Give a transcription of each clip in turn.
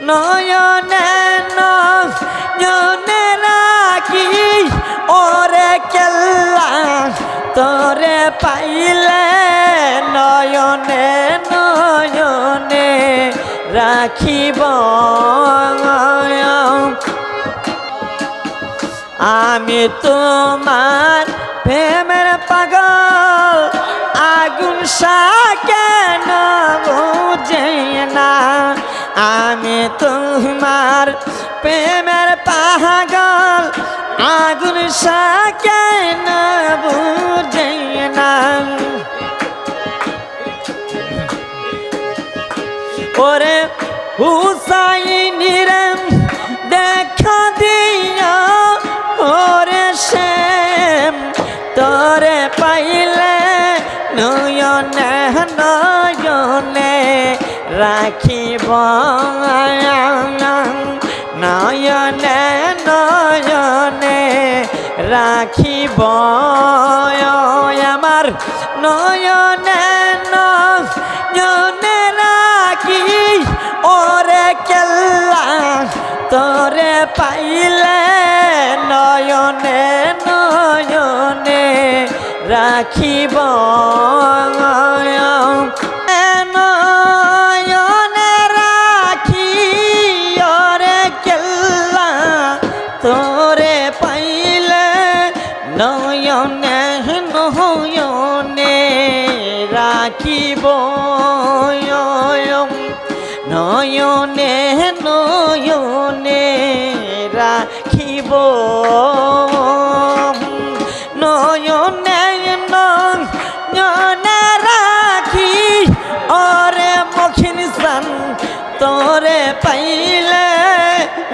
নয়নে নয়নে রাখি, ওরে কেল্লা, তোরে পাইলে নয়নে নয়নে রাখিব আমি তোমার প্রেমের পাগল, আগুন সাকে না বুঝে না আমি তোমার প্রেমের পাহাগল আগুন সাকে না বুঝে না। ওরে হুসাইনির দেখা দিয়া ওরে শ্যাম, তোরে পাইলে নয়নে নয়নে। রাখিব নয়নে নয়নে রাখিব। আমার নয়নে নয়নে রাখি। ওরে কেল্লা, তোরে পাইলে নয়নে নয়নে রাখিব। নয়নে নয়নে রাখিব নয়নে নয়নে রাখিব নয়নে নয়নে রাখি ওরে মখিন সান তোরে পাইলে।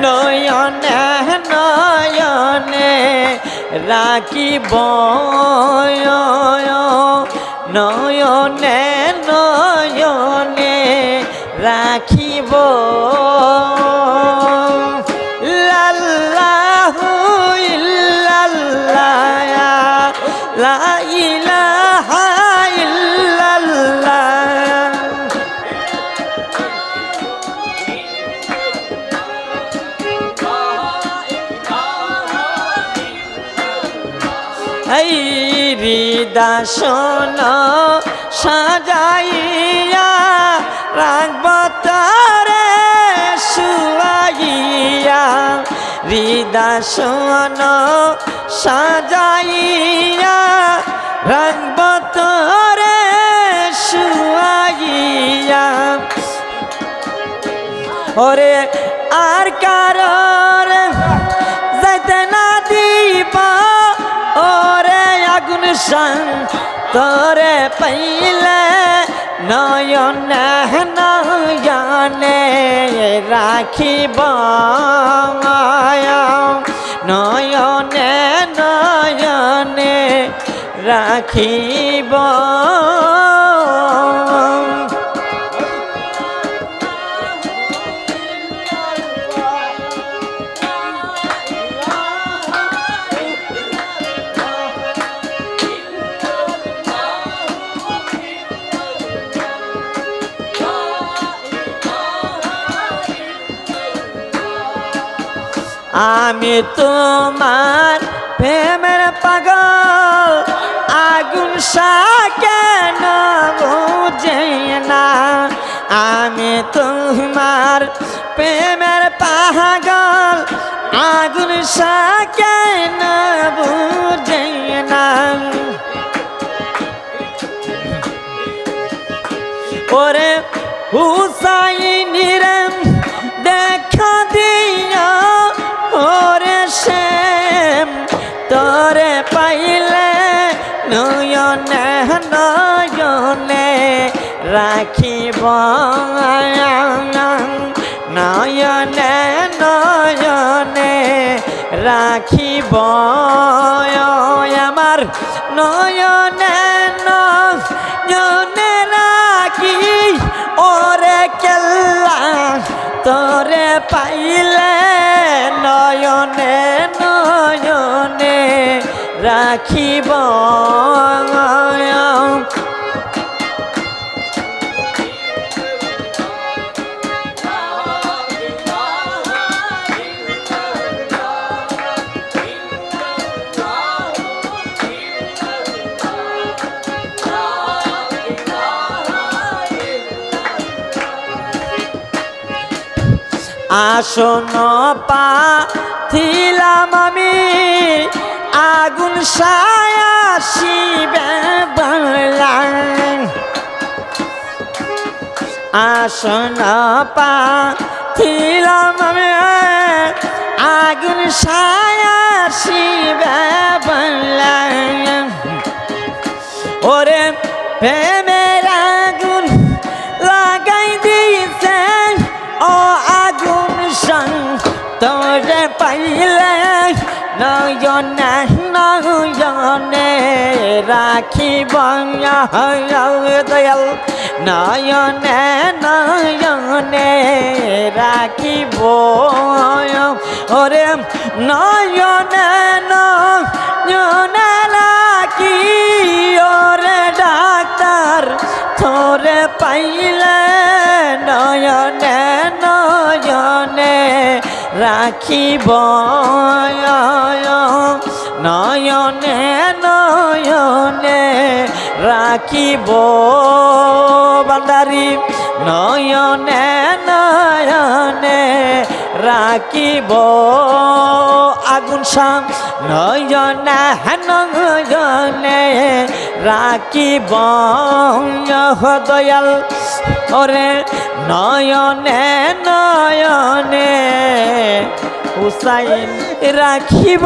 নয়নে রাখিব নয়নে নয়নে রাখিব। লাল্লাহু ইল্লাল্লাহ লা ইলাহা এই হৃদাসন সাজাইয়া রাখব তারে শুয়াইয়া। হৃদাসন সাজাইয়া রাখব তারে শুয়াইয়া। ওরে আর কারণ সাং তোরে পাইলে নয়ন নয়নে রাখিব নয়নে নয়নে রাখিব আমি তোমার প্রেমের পাগল, আগুন সাকে না। আমি তোমার প্রেমের পাগল, আগুন সাকে না। ওরে হুসাইনির নয়নে নয়নে রাখিব নয়নে নয়নে রাখিব আমার নয়নে নয়নে রাখি, ওরে কেল্লা, তোরে পাইলে নয়নে রাখিব আসন পা থিলাম আমি। আগুন সায়া শিবে আসন পাথিলাম আমি। আগুন সায়া শিবে বাংলায়। ওরে প্রেমের নয়নে নয়নে রাখিব দয়াল। নয়নে নয়নে, রাখিব ওরে, নয়নে নয়নে রাখি ওরে ডাক্তার। তোরে পাইলে নয়নে নয়নে রাখিব নয়নে নয়নে রাখিব। বান্দারি নয়নে নয়নে রাখিব। আগুন শাম নয়না নয়নে রাখিব দয়াল ওরে নয়নে নয়নে হুসাইন রাখিব